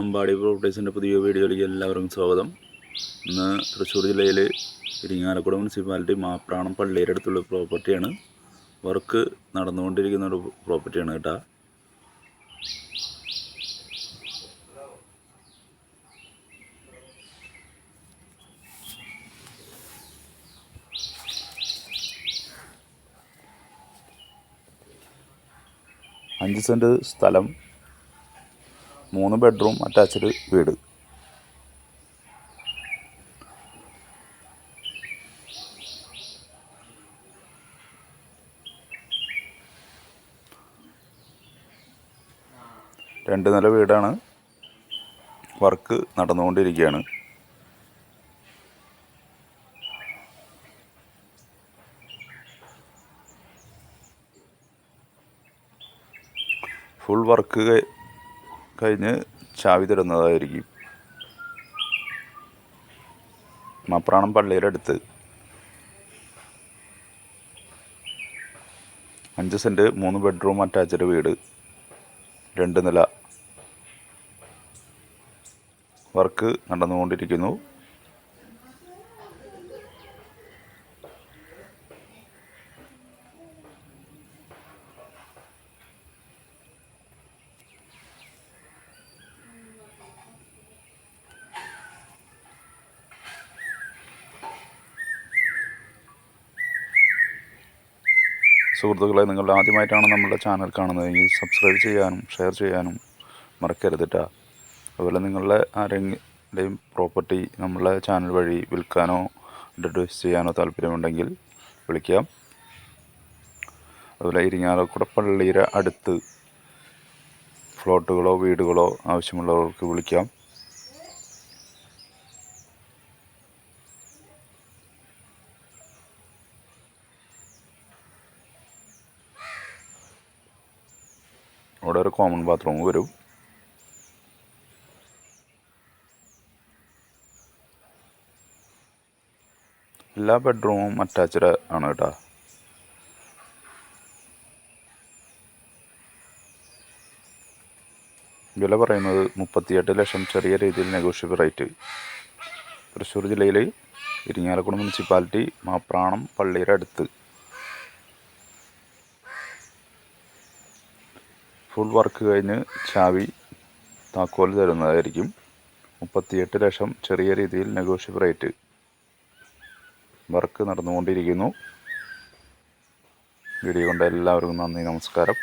അമ്പാടി പ്രോപ്പർട്ടീസിന്റെ പുതിയ വീഡിയോയിലേക്ക് എല്ലാവർക്കും സ്വാഗതം. ഇന്ന് തൃശ്ശൂർ ജില്ലയിൽ ഇരിങ്ങാലക്കുട മുനിസിപ്പാലിറ്റി മാപ്രാണം പള്ളിയുടെ അടുത്തുള്ള പ്രോപ്പർട്ടിയാണ്. വർക്ക് നടന്നുകൊണ്ടിരിക്കുന്ന ഒരു പ്രോപ്പർട്ടിയാണ് കേട്ടോ. അഞ്ച് സെന്റ് സ്ഥലം മൂന്ന് ബെഡ്റൂം അറ്റാച്ച്ഡ് വീട്. രണ്ട് നില വീടാണ്. വർക്ക് നടന്നുകൊണ്ടിരിക്കുകയാണ്. ഫുൾ വർക്ക് കഴിഞ്ഞ് ചാവി തരുന്നതായിരിക്കും. മപ്രാണം പള്ളിയുടെ അടുത്ത് അഞ്ച് സെന്റ് മൂന്ന് ബെഡ്റൂം അറ്റാച്ച്ഡ് വീട് രണ്ട് നില. വർക്ക് നടന്നുകൊണ്ടിരിക്കുന്നു. സുഹൃത്തുക്കളെ നിങ്ങൾ ആദ്യമായിട്ടാണ് നമ്മുടെ ചാനൽ കാണുന്നതെങ്കിൽ സബ്സ്ക്രൈബ് ചെയ്യാനും ഷെയർ ചെയ്യാനും മറക്കരുത് കേട്ടോ അതുപോലെ നിങ്ങളുടെ ആരെങ്കിലും പ്രോപ്പർട്ടി നമ്മളെ ചാനൽ വഴി വിൽക്കാനോ ഇൻട്രൊഡ്യൂസ് ചെയ്യാനോ താല്പര്യമുണ്ടെങ്കിൽ വിളിക്കാം. അതുപോലെ ഇരിങ്ങാലക്കുട പള്ളിയുടെ അടുത്ത് ഫ്ലോട്ടുകളോ വീടുകളോ ആവശ്യമുള്ളവർക്ക് വിളിക്കാം. അവിടെ ഒരു കോമൺ ബാത്റൂം വരും. എല്ലാ ബെഡ്റൂമും അറ്റാച്ച്ഡ് ആണ് കേട്ടോ. വില പറയുന്നത് മുപ്പത്തിയെട്ട് ലക്ഷം ചെറിയ രീതിയിൽ നെഗോഷ്യബിൾ റേറ്റ് തൃശ്ശൂർ ജില്ലയിൽ ഇരിങ്ങാലക്കുട മുനിസിപ്പാലിറ്റി മാപ്രാണം പള്ളിയുടെ അടുത്ത്. ഫുൾ വർക്ക് കഴിഞ്ഞ് ചാവി താക്കോൽ തരുന്നതായിരിക്കും. മുപ്പത്തിയെട്ട് ലക്ഷം ചെറിയ രീതിയിൽ നെഗോഷ്യബിൾ റേറ്റ്. വർക്ക് നടന്നുകൊണ്ടിരിക്കുന്നു. വീഡിയോ കൊണ്ട് എല്ലാവർക്കും നന്ദി നമസ്കാരം.